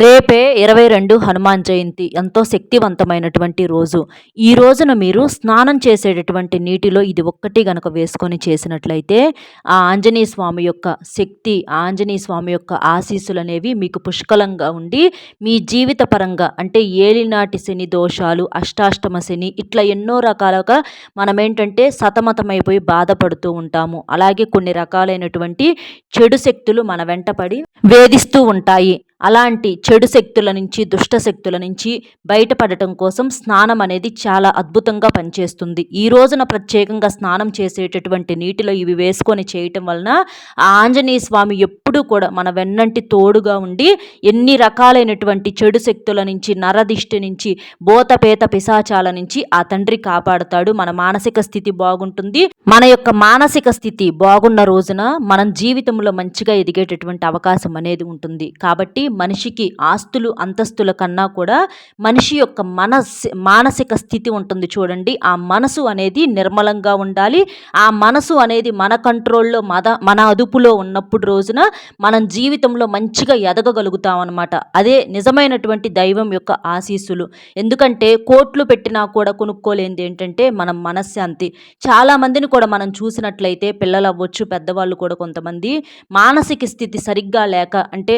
రేపే ఇరవై రెండు హనుమాన్ జయంతి. ఎంతో శక్తివంతమైనటువంటి రోజు. ఈ రోజున మీరు స్నానం చేసేటటువంటి నీటిలో ఇది ఒక్కటి గనక వేసుకొని చేసినట్లయితే ఆ ఆంజనేయ స్వామి యొక్క శక్తి ఆంజనేయ స్వామి యొక్క ఆశీస్సులు అనేవి మీకు పుష్కలంగా ఉండి మీ జీవిత పరంగా అంటే ఏలినాటి శని దోషాలు అష్టాష్టమ శని ఇట్లా ఎన్నో రకాలుగా మనం ఏంటంటే సతమతమైపోయి బాధపడుతూ ఉంటాము. అలాగే కొన్ని రకాలైనటువంటి చెడు శక్తులు మన వెంటపడి వేధిస్తూ ఉంటాయి. అలాంటి చెడు శక్తుల నుంచి దుష్ట శక్తుల నుంచి బయటపడటం కోసం స్నానం అనేది చాలా అద్భుతంగా పనిచేస్తుంది. ఈ రోజున ప్రత్యేకంగా స్నానం చేసేటటువంటి నీటిలో ఇవి వేసుకొని చేయటం వలన ఆ ఆంజనేయ స్వామి ఎప్పుడూ కూడా మన వెన్నంటి తోడుగా ఉండి ఎన్ని రకాలైనటువంటి చెడు శక్తుల నుంచి నరదిష్టి నుంచి బోతపేత పిశాచాల నుంచి ఆ తండ్రి కాపాడుతాడు. మన మానసిక స్థితి బాగుంటుంది. మన యొక్క మానసిక స్థితి బాగున్న రోజున మనం జీవితంలో మంచిగా ఎదిగేటటువంటి అవకాశం అనేది ఉంటుంది. కాబట్టి మనిషికి ఆస్తులు అంతస్తుల కన్నా కూడా మనిషి యొక్క మనస్ మానసిక స్థితి ఉంటుంది చూడండి. ఆ మనసు అనేది నిర్మలంగా ఉండాలి. ఆ మనసు అనేది మన కంట్రోల్లో మద మన అదుపులో ఉన్నప్పుడు రోజున మనం జీవితంలో మంచిగా ఎదగగలుగుతాం అనమాట అదే నిజమైనటువంటి దైవం యొక్క ఆశీస్సులు. ఎందుకంటే కోట్లు పెట్టినా కూడా కొనుక్కోలేనిది ఏంటంటే మనం మనశ్శాంతి. చాలామందిని కూడా మనం చూసినట్లయితే పిల్లలు అవ్వచ్చు పెద్దవాళ్ళు కూడా కొంతమంది మానసిక స్థితి సరిగ్గా లేక అంటే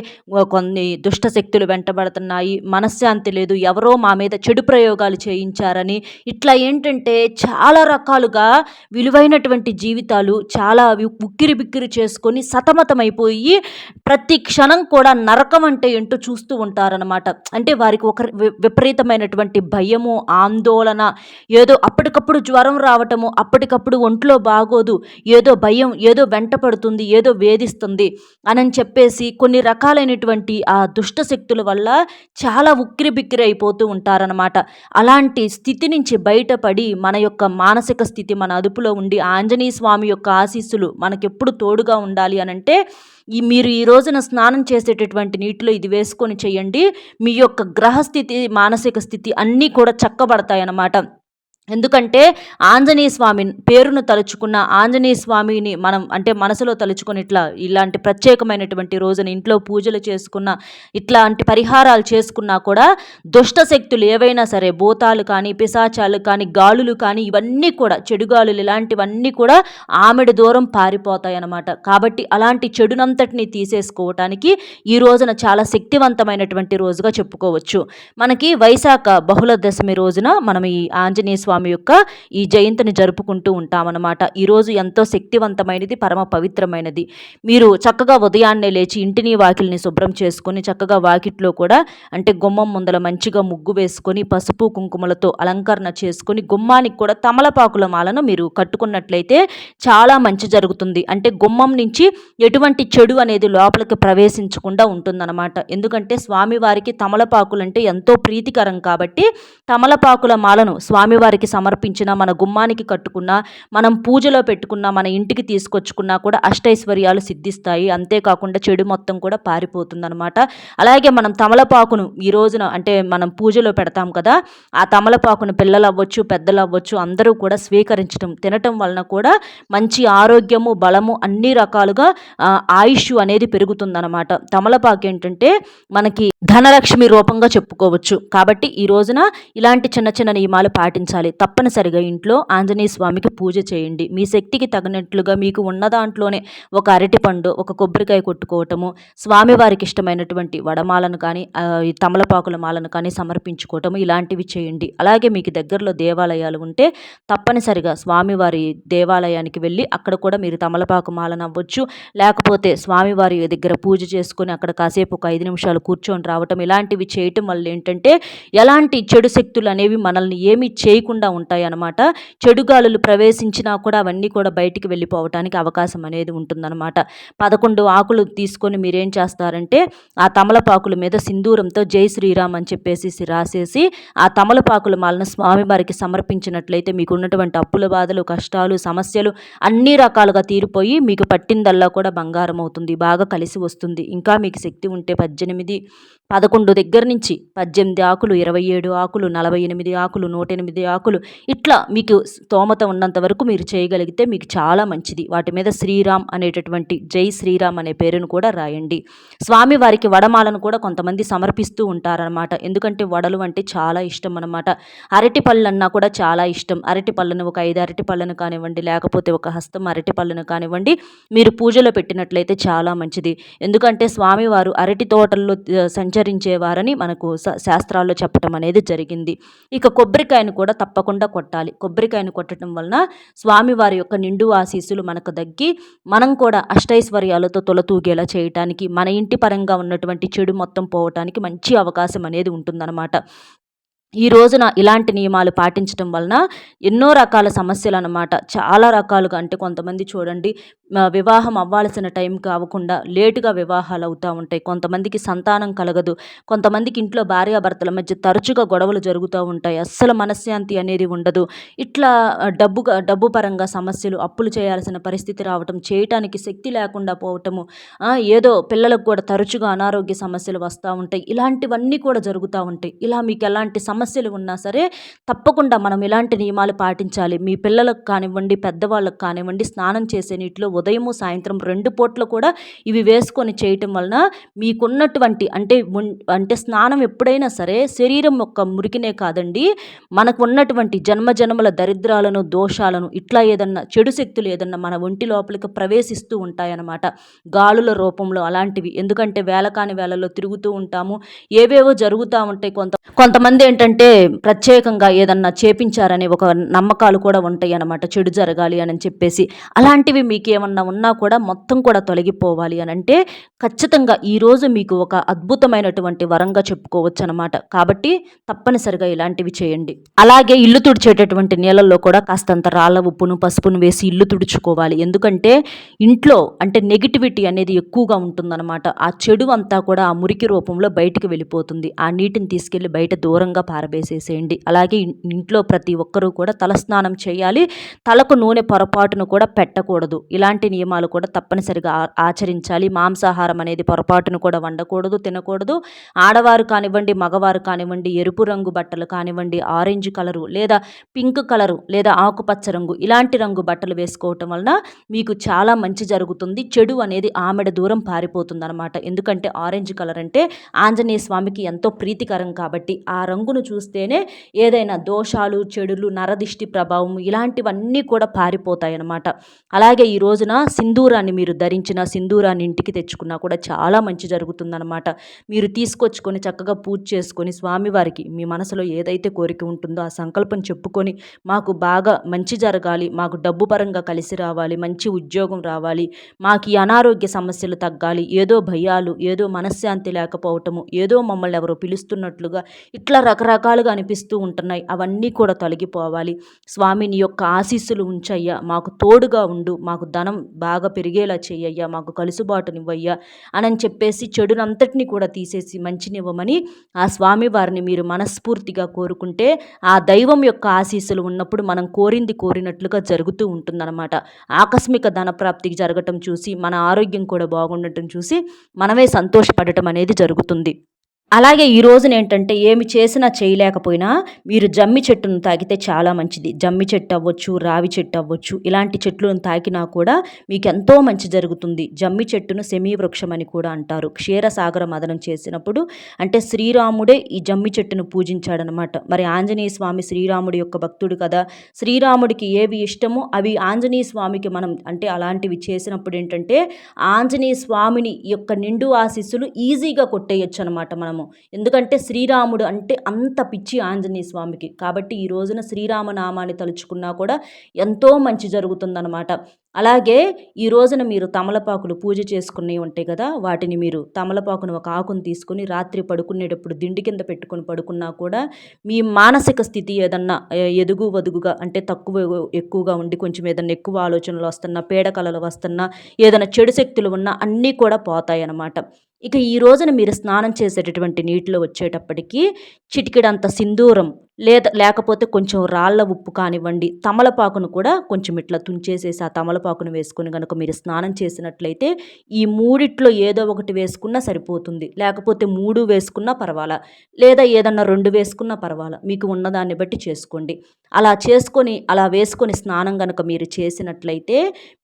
కొన్ని కొన్ని దుష్ట శక్తులు వెంటబడుతున్నాయి. మనశ్శాంతి లేదు. ఎవరో మా మీద చెడు ప్రయోగాలు చేయించారని. ఇట్లా ఏంటంటే చాలా రకాలుగా విలువైనటువంటి జీవితాలు చాలా ఉక్కిరి బిక్కిరి చేసుకొని సతమతమైపోయి ప్రతి క్షణం కూడా నరకం అంటే ఏంటో చూస్తూ ఉంటారనమాట అంటే వారికి ఒక విపరీతమైనటువంటి భయము ఆందోళన ఏదో అప్పటికప్పుడు జ్వరం రావటము అప్పటికప్పుడు ఒంట్లో బాగోదు ఏదో భయం ఏదో వెంట పడుతుంది ఏదో వేధిస్తుంది అని చెప్పేసి కొన్ని రకాలైనటువంటి ఆ దుష్ట శక్తుల వల్ల చాలా ఉక్కిరి బిక్కిరి అయిపోతూ ఉంటారనమాట అలాంటి స్థితి నుంచి బయటపడి మన యొక్క మానసిక స్థితి మన అదుపులో ఉండి ఆంజనేయ స్వామి యొక్క ఆశీస్సులు మనకెప్పుడు తోడుగా ఉండాలి అనంటే ఈ మీరు ఈ రోజున స్నానం చేసేటటువంటి నీటిలో ఇది వేసుకొని చేయండి. మీ యొక్క గ్రహస్థితి మానసిక స్థితి అన్నీ కూడా చక్కబడతాయి అన్నమాట ఎందుకంటే ఆంజనేయ స్వామి పేరును తలుచుకున్న ఆంజనేయ స్వామిని మనం అంటే మనసులో తలుచుకుని ఇట్లా ఇలాంటి ప్రత్యేకమైనటువంటి రోజున ఇంట్లో పూజలు చేసుకున్న ఇట్లాంటి పరిహారాలు చేసుకున్నా కూడా దుష్ట శక్తులు ఏవైనా సరే భూతాలు కానీ పిశాచాలు కానీ గాలులు కానీ ఇవన్నీ కూడా చెడుగాలులు ఇలాంటివన్నీ కూడా ఆమెడు దూరం పారిపోతాయి అన్నమాట కాబట్టి అలాంటి చెడునంతటిని తీసేసుకోవటానికి ఈ రోజున చాలా శక్తివంతమైనటువంటి రోజుగా చెప్పుకోవచ్చు. మనకి వైశాఖ బహుళ దశమి రోజున మనం ఈ ఆంజనేయ స్వామి యొక్క ఈ జయంతిని జరుపుకుంటూ ఉంటామన్నమాట. ఈరోజు ఎంతో శక్తివంతమైనది పరమ పవిత్రమైనది. మీరు చక్కగా ఉదయాన్నే లేచి ఇంటిని వాకిల్ని శుభ్రం చేసుకొని చక్కగా వాకిట్లో కూడా అంటే గుమ్మం ముందల మంచిగా ముగ్గు వేసుకొని పసుపు కుంకుమలతో అలంకరణ చేసుకొని గుమ్మానికి కూడా తమలపాకుల మాలను మీరు కట్టుకున్నట్లయితే చాలా మంచి జరుగుతుంది. అంటే గుమ్మం నుంచి ఎటువంటి చెడు అనేది లోపలికి ప్రవేశించకుండా ఉంటుందన్నమాట. ఎందుకంటే స్వామివారికి తమలపాకులు అంటే ఎంతో ప్రీతికరం కాబట్టి తమలపాకుల మాలను స్వామివారికి దేవునికి సమర్పించిన మన గుమ్మానికి కట్టుకున్న మనం పూజలో పెట్టుకున్న మన ఇంటికి తీసుకొచ్చుకున్నా కూడా అష్టైశ్వర్యాలు సిద్ధిస్తాయి. అంతేకాకుండా చెడు మొత్తం కూడా పారిపోతుందనమాట అలాగే మనం తమలపాకును ఈ రోజున అంటే మనం పూజలో పెడతాం కదా ఆ తమలపాకును పిల్లలు అవ్వచ్చు పెద్దలు అవ్వచ్చు అందరూ కూడా స్వీకరించడం తినటం వలన కూడా మంచి ఆరోగ్యము బలము అన్ని రకాలుగా ఆయుష్ అనేది పెరుగుతుందన్నమాట. తమలపాకు ఏంటంటే మనకి ధనలక్ష్మి రూపంగా చెప్పుకోవచ్చు. కాబట్టి ఈ రోజున ఇలాంటి చిన్న చిన్న నియమాలు పాటించాలి. తప్పనిసరిగా ఇంట్లో ఆంజనేయ స్వామికి పూజ చేయండి. మీ శక్తికి తగినట్లుగా మీకు ఉన్న దాంట్లోనే ఒక అరటిపండు ఒక కొబ్బరికాయ కొట్టుకోవటము స్వామివారికి ఇష్టమైనటువంటి వడమాలను కానీ తమలపాకుల మాలను కానీ సమర్పించుకోవటము ఇలాంటివి చేయండి. అలాగే మీకు దగ్గరలో దేవాలయాలు ఉంటే తప్పనిసరిగా స్వామివారి దేవాలయానికి వెళ్ళి అక్కడ కూడా మీరు తమలపాకు మాలను అవ్వచ్చు. లేకపోతే స్వామివారి దగ్గర పూజ చేసుకొని అక్కడ కాసేపు ఒక ఐదు నిమిషాలు కూర్చొని రావటం ఇలాంటివి చేయటం వల్ల ఏంటంటే ఎలాంటి చెడు శక్తులు అనేవి మనల్ని ఏమీ చేయకుండా ఉంటాయి అన్నమాట చెడు గాలులు ప్రవేశించినా కూడా అవన్నీ కూడా బయటికి వెళ్ళిపోవటానికి అవకాశం అనేది ఉంటుందన్నమాట. పదకొండు ఆకులు తీసుకొని మీరేం చేస్తారంటే ఆ తమలపాకుల మీద సింధూరంతో జై శ్రీరామ్ అని చెప్పేసి రాసేసి ఆ తమలపాకుల మాలను స్వామివారికి సమర్పించినట్లయితే మీకు ఉన్నటువంటి అప్పుల బాధలు కష్టాలు సమస్యలు అన్ని రకాలుగా తీరిపోయి మీకు పట్టిందల్లా కూడా బంగారం అవుతుంది బాగా కలిసి వస్తుంది. ఇంకా మీకు శక్తి ఉంటే పద్దెనిమిది పదకొండు దగ్గర నుంచి పద్దెనిమిది ఆకులు ఇరవై ఏడు ఆకులు నలభై ఎనిమిది ఆకులు నూట ఎనిమిది ఆకులు ఇట్లా మీకు స్తోమత ఉన్నంత వరకు మీరు చేయగలిగితే మీకు చాలా మంచిది. వాటి మీద శ్రీరామ్ అనేటటువంటి జై శ్రీరామ్ అనే పేరును కూడా రాయండి. స్వామి వారికి వడమాలను కూడా కొంతమంది సమర్పిస్తూ ఉంటారనమాట ఎందుకంటే వడలు అంటే చాలా ఇష్టం అనమాట అరటి పళ్ళు అన్నా కూడా చాలా ఇష్టం. అరటి పళ్ళను ఒక ఐదు అరటి పళ్ళను కానివ్వండి లేకపోతే ఒక హస్తం అరటి పళ్ళను కానివ్వండి మీరు పూజలో పెట్టినట్లయితే చాలా మంచిది. ఎందుకంటే స్వామివారు అరటి తోటల్లో సంచరించేవారని మనకు శాస్త్రాల్లో చెప్పటం అనేది జరిగింది. ఇక కొబ్బరికాయను కూడా తప్పకుండా కొట్టాలి. కొబ్బరికాయను కొట్టడం వలన స్వామివారి యొక్క నిండు ఆశీస్సులు మనకు దగ్గి మనం కూడా అష్టైశ్వర్యాలతో తొలతూగేలా చేయటానికి మన ఇంటి పరంగా ఉన్నటువంటి చెడు మొత్తం పోవటానికి మంచి అవకాశం అనేది ఉంటుందన్నమాట. ఈ రోజున ఇలాంటి నియమాలు పాటించడం వలన ఎన్నో రకాల సమస్యలు అన్నమాట. చాలా రకాలుగా అంటే కొంతమంది చూడండి వివాహం అవ్వాల్సిన టైంకి అవ్వకుండా లేటుగా వివాహాలు అవుతూ ఉంటాయి. కొంతమందికి సంతానం కలగదు. కొంతమందికి ఇంట్లో భార్యాభర్తల మధ్య తరచుగా గొడవలు జరుగుతూ ఉంటాయి. అస్సలు మనశ్శాంతి అనేది ఉండదు. ఇట్లా డబ్బుగా డబ్బు పరంగా సమస్యలు అప్పులు చేయాల్సిన పరిస్థితి రావటం చేయటానికి శక్తి లేకుండా పోవటము ఏదో పిల్లలకు కూడా తరచుగా అనారోగ్య సమస్యలు వస్తూ ఉంటాయి. ఇలాంటివన్నీ కూడా జరుగుతూ ఉంటాయి. ఇలా మీకు ఎలాంటి సమస్యలు ఉన్నా సరే తప్పకుండా మనం ఇలాంటి నియమాలు పాటించాలి? మీ పిల్లలకు కానివ్వండి పెద్దవాళ్ళకు కానివ్వండి స్నానం చేసే నీటిలో ఉదయము సాయంత్రం రెండు పూట్ల కూడా ఇవి వేసుకొని చేయటం వలన మీకున్నటువంటి అంటే అంటే స్నానం ఎప్పుడైనా సరే శరీరం యొక్క మురికినే కాదండి. మనకు ఉన్నటువంటి జన్మజన్మల దరిద్రాలను దోషాలను ఇట్లా ఏదన్నా చెడు శక్తులు ఏదన్నా మన ఒంటి లోపలికి ప్రవేశిస్తూ ఉంటాయన్నమాట. గాలుల రూపంలో అలాంటివి. ఎందుకంటే వేలకాని వేళల్లో తిరుగుతూ ఉంటాము. ఏవేవో జరుగుతూ ఉంటాయి కొంత కొంతమంది ఏంటంటే ప్రత్యేకంగా ఏదన్నా చేపించారనే ఒక నమ్మకాలు కూడా ఉంటాయి అన్నమాట. చెడు జరగాలి అని చెప్పేసి. అలాంటివి మీకు ఏమన్నా ఉన్నా కూడా మొత్తం కూడా తొలగిపోవాలి అని అంటే ఖచ్చితంగా ఈరోజు మీకు ఒక అద్భుతమైనటువంటి వరంగా చెప్పుకోవచ్చు అనమాట కాబట్టి తప్పనిసరిగా ఇలాంటివి చేయండి. అలాగే ఇల్లు తుడిచేటటువంటి నీళ్ళల్లో కూడా కాస్తంత రాళ్ళ ఉప్పును పసుపును వేసి ఇల్లు తుడుచుకోవాలి. ఎందుకంటే ఇంట్లో అంటే నెగిటివిటీ అనేది ఎక్కువగా ఉంటుందన్నమాట. ఆ చెడు అంతా కూడా ఆ మురికి రూపంలో బయటికి వెళ్ళిపోతుంది. ఆ నీటిని తీసుకెళ్ళి బయట దూరంగా పారబేసేసేయండి. అలాగే ఇంట్లో ప్రతి ఒక్కరూ కూడా తలస్నానం చేయాలి. తలకు నూనె పొరపాటును కూడా పెట్టకూడదు. ఇలాంటి ఇలాంటి నియమాలు కూడా తప్పనిసరిగా ఆచరించాలి. మాంసాహారం అనేది పొరపాటును కూడా వండకూడదు తినకూడదు. ఆడవారు కానివ్వండి మగవారు కానివ్వండి ఎరుపు రంగు బట్టలు కానివ్వండి ఆరెంజ్ కలరు లేదా పింక్ కలరు లేదా ఆకుపచ్చ రంగు ఇలాంటి రంగు బట్టలు వేసుకోవటం వలన మీకు చాలా మంచి జరుగుతుంది. చెడు అనేది ఆమెడ దూరం పారిపోతుంది అనమాట ఎందుకంటే ఆరెంజ్ కలర్ అంటే ఆంజనేయ స్వామికి ఎంతో ప్రీతికరం కాబట్టి ఆ రంగును చూస్తేనే ఏదైనా దోషాలు చెడులు నరదిష్టి ప్రభావం ఇలాంటివన్నీ కూడా పారిపోతాయి అన్నమాట అలాగే ఈ రోజున సింధూరాన్ని మీరు ధరించిన సింధూరాన్ని ఇంటికి తెచ్చుకున్నా కూడా చాలా మంచి జరుగుతుందన్నమాట. మీరు తీసుకొచ్చుకొని చక్కగా పూజ చేసుకొని స్వామివారికి మీ మనసులో ఏదైతే కోరిక ఉంటుందో ఆ సంకల్పం చెప్పుకొని మాకు బాగా మంచి జరగాలి మాకు డబ్బు పరంగా కలిసి రావాలి మంచి ఉద్యోగం రావాలి మాకు ఈ అనారోగ్య సమస్యలు తగ్గాలి ఏదో భయాలు ఏదో మనశ్శాంతి లేకపోవటము ఏదో మమ్మల్ని ఎవరో పిలుస్తున్నట్లుగా ఇట్లా రకరకాల రకరకాలుగా అనిపిస్తూ ఉంటున్నాయి. అవన్నీ కూడా తొలగిపోవాలి. స్వామి నీ యొక్క ఆశీస్సులు ఉంచయ్యా. మాకు తోడుగా ఉండు. మాకు ధనం బాగా పెరిగేలా చేయయ్యా మాకు కలుసుబాటునివ్వయ్యా అని చెప్పేసి చెడునంతటిని కూడా తీసేసి మంచినివ్వమని ఆ స్వామి వారిని మీరు మనస్ఫూర్తిగా కోరుకుంటే ఆ దైవం యొక్క ఆశీస్సులు ఉన్నప్పుడు మనం కోరింది కోరినట్లుగా జరుగుతూ ఉంటుందన్నమాట. ఆకస్మిక ధనప్రాప్తికి జరగటం చూసి మన ఆరోగ్యం కూడా బాగుండటం చూసి మనమే సంతోషపడటం అనేది జరుగుతుంది. అలాగే ఈ రోజున ఏంటంటే ఏమి చేసినా చేయలేకపోయినా మీరు జమ్మి చెట్టును తాకితే చాలా మంచిది. జమ్మి చెట్టు అవ్వచ్చు రావి చెట్టు అవ్వచ్చు ఇలాంటి చెట్లను తాకినా కూడా మీకు ఎంతో మంచి జరుగుతుంది. జమ్మి చెట్టును సెమీ వృక్షం అని కూడా అంటారు. క్షీరసాగర మదనం చేసినప్పుడు అంటే శ్రీరాముడే ఈ జమ్మి చెట్టును పూజించాడనమాట మరి ఆంజనేయ స్వామి శ్రీరాముడి యొక్క భక్తుడు కదా. శ్రీరాముడికి ఏవి ఇష్టమో అవి ఆంజనేయ స్వామికి మనం అంటే అలాంటివి చేసినప్పుడు ఏంటంటే ఆంజనేయ స్వామిని యొక్క నిండు ఆశీస్సులు ఈజీగా కొట్టేయచ్చు అనమాట మనము. ఇష్టము ఎందుకంటే శ్రీరాముడు అంటే అంత పిచ్చి ఆంజనేయ స్వామికి. కాబట్టి ఈ రోజున శ్రీరామనామాన్ని తలుచుకున్నా కూడా ఎంతో మంచి జరుగుతుందన్నమాట. అలాగే ఈ రోజున మీరు తమలపాకులు పూజ చేసుకునే ఉంటాయి కదా వాటిని మీరు తమలపాకును ఒక ఆకును తీసుకుని రాత్రి పడుకునేటప్పుడు దిండి కింద పెట్టుకుని పడుకున్నా కూడా మీ మానసిక స్థితి ఏదన్నా ఎదుగు వదుగుగా అంటే తక్కువ ఎక్కువగా ఉండి కొంచెం ఏదన్నా ఎక్కువ ఆలోచనలు వస్తున్నా పీడకలలు వస్తున్నా ఏదైనా చెడు శక్తులు ఉన్నా అన్నీ కూడా పోతాయి అన్నమాట ఇక ఈ రోజున మీరు స్నానం చేసేటటువంటి నీటిలో వచ్చేటప్పటికి చిటికెడంత సింధూరం లేదా లేకపోతే కొంచెం రాళ్ళ ఉప్పు కానివ్వండి తమలపాకును కూడా కొంచెం ఇట్లా తుంచేసేసి ఆ తమలపాకును వేసుకొని కనుక మీరు స్నానం చేసినట్లయితే ఈ మూడిట్లో ఏదో ఒకటి వేసుకున్నా సరిపోతుంది. లేకపోతే మూడు వేసుకున్నా పర్వాలా. లేదా ఏదన్నా రెండు వేసుకున్నా పర్వాలా. మీకు ఉన్నదాన్ని బట్టి చేసుకోండి. అలా చేసుకొని అలా వేసుకొని స్నానం కనుక మీరు చేసినట్లయితే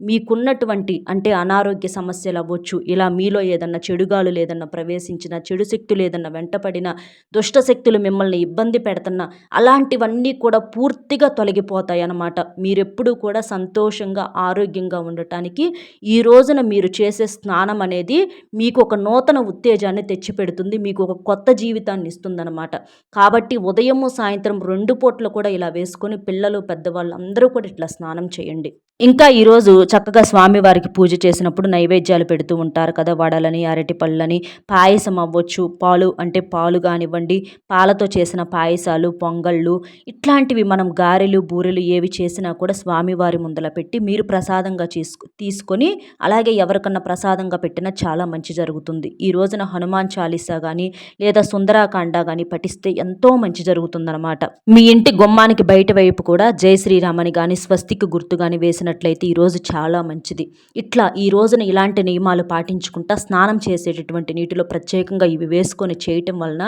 మీకున్నటువంటి అంటే అనారోగ్య సమస్యలు అవ్వచ్చు. ఇలా మీలో ఏదన్నా చెడుగాలు లేదన్నా ప్రవేశించిన చెడు శక్తులు ఏదన్నా వెంటపడిన దుష్ట శక్తులు మిమ్మల్ని ఇబ్బంది పెడుతున్న అలాంటివన్నీ కూడా పూర్తిగా తొలగిపోతాయి అన్నమాట. మీరెప్పుడు కూడా సంతోషంగా ఆరోగ్యంగా ఉండటానికి ఈ రోజున మీరు చేసే స్నానం అనేది మీకు ఒక నూతన ఉత్తేజాన్ని తెచ్చిపెడుతుంది మీకు ఒక కొత్త జీవితాన్ని ఇస్తుందన్నమాట. కాబట్టి ఉదయము సాయంత్రం రెండు పూట్లు కూడా ఇలా వేసుకొని పిల్లలు పెద్దవాళ్ళు అందరూ కూడా ఇట్లా స్నానం చేయండి. ఇంకా ఈరోజు చక్కగా స్వామివారికి పూజ చేసినప్పుడు నైవేద్యాలు పెడుతూ ఉంటారు కదా వడలని అరటి పళ్ళని పాయసం అవ్వచ్చు పాలు అంటే పాలు కానివ్వండి పాలతో చేసిన పాయసాలు పొంగళ్ళు ఇట్లాంటివి మనం గారెలు బూరెలు ఏవి చేసినా కూడా స్వామివారి ముందల పెట్టి మీరు ప్రసాదంగా చేసుకు తీసుకొని అలాగే ఎవరికన్నా ప్రసాదంగా పెట్టినా చాలా మంచి జరుగుతుంది. ఈ రోజున హనుమాన్ చాలీసా కానీ లేదా సుందరాకాండ కానీ పఠిస్తే ఎంతో మంచి జరుగుతుందన్నమాట. మీ ఇంటి గుమ్మానికి బయట వైపు కూడా జై శ్రీరామని కానీ స్వస్తికి గుర్తు కానీ వేసిన చేసుకున్నట్లయితే ఈరోజు చాలా మంచిది. ఇట్లా ఈ రోజున ఇలాంటి నియమాలు పాటించుకుంటా స్నానం చేసేటటువంటి నీటిలో ప్రత్యేకంగా ఇవి వేసుకొని చేయటం వలన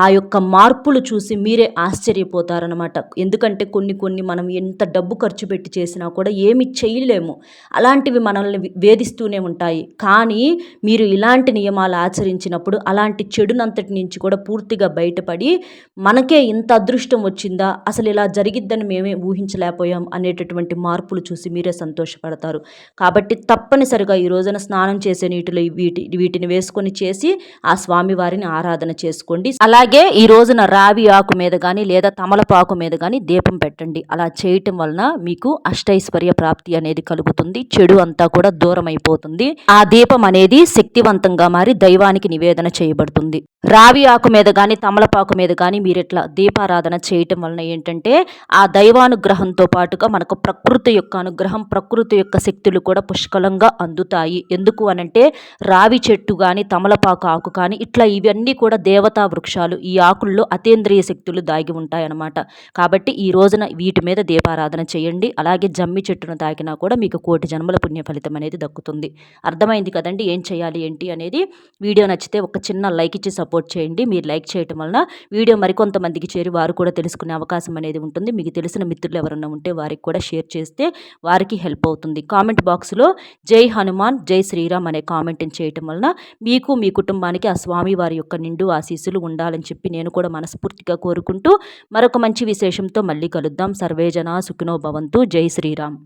ఆ యొక్క మార్పులు చూసి మీరే ఆశ్చర్యపోతారనమాట ఎందుకంటే కొన్ని కొన్ని మనం ఎంత డబ్బు ఖర్చు పెట్టి చేసినా కూడా ఏమి చేయలేము. అలాంటివి మనల్ని వేధిస్తూనే ఉంటాయి. కానీ మీరు ఇలాంటి నియమాలు ఆచరించినప్పుడు అలాంటి చెడునంతటి నుంచి కూడా పూర్తిగా బయటపడి మనకే ఇంత అదృష్టం వచ్చిందా? అసలు ఇలా జరిగిద్దని మేమే ఊహించలేకపోయాం అనేటటువంటి మార్పులు చూసి చూసి మీరే సంతోషపడతారు. కాబట్టి తప్పనిసరిగా ఈ రోజున స్నానం చేసే నీటిలో వీటి వీటిని వేసుకొని చేసి ఆ స్వామివారిని ఆరాధన చేసుకోండి. అలాగే ఈ రోజున రావి ఆకు మీద కానీ లేదా తమలపాకు మీద కానీ దీపం పెట్టండి. అలా చేయటం వలన మీకు అష్టైశ్వర్య ప్రాప్తి అనేది కలుగుతుంది. చెడు అంతా కూడా దూరం అయిపోతుంది ఆ దీపం అనేది శక్తివంతంగా మారి దైవానికి నివేదన చేయబడుతుంది. రావి ఆకు మీద కానీ తమలపాకు మీద కానీ మీరు ఇట్లా దీపారాధన చేయటం వలన ఏంటంటే ఆ దైవానుగ్రహంతో పాటుగా మనకు ప్రకృతి యొక్క అనుగ్రహం ప్రకృతి యొక్క శక్తులు కూడా పుష్కలంగా అందుతాయి. ఎందుకు అనంటే రావి చెట్టు కానీ తమలపాకు ఆకు కానీ ఇట్లా ఇవన్నీ కూడా దేవతా వృక్షాలు. ఈ ఆకుల్లో అతేంద్రియ శక్తులు దాగి ఉంటాయన్నమాట. కాబట్టి ఈ రోజున వీటి మీద దీపారాధన చేయండి. అలాగే జమ్మి చెట్టును తాకినా కూడా మీకు కోటి జన్మల పుణ్య ఫలితం అనేది దక్కుతుంది. అర్థమైంది కదండి ఏం చేయాలి ఏంటి అనేది? వీడియో నచ్చితే ఒక చిన్న లైక్ ఇచ్చి సపోర్ట్ చేయండి. మీరు లైక్ చేయటం వలన వీడియో మరికొంతమందికి చేరి వారు కూడా తెలుసుకునే అవకాశం అనేది ఉంటుంది. మీకు తెలిసిన మిత్రులు ఎవరన్నా ఉంటే వారికి కూడా షేర్ చేస్తే వారికి హెల్ప్ అవుతుంది. కామెంట్ బాక్స్లో జై హనుమాన్ జై శ్రీరామ్ అనే కామెంట్ని చేయటం వలన మీకు మీ కుటుంబానికి ఆ స్వామి వారి యొక్క నిండు ఆశీస్సులు ఉండాలని చెప్పి నేను కూడా మనస్ఫూర్తిగా కోరుకుంటూ మరొక మంచి విశేషంతో మళ్ళీ కలుద్దాం. సర్వేజన సుఖినో భవంతు. జై శ్రీరామ్.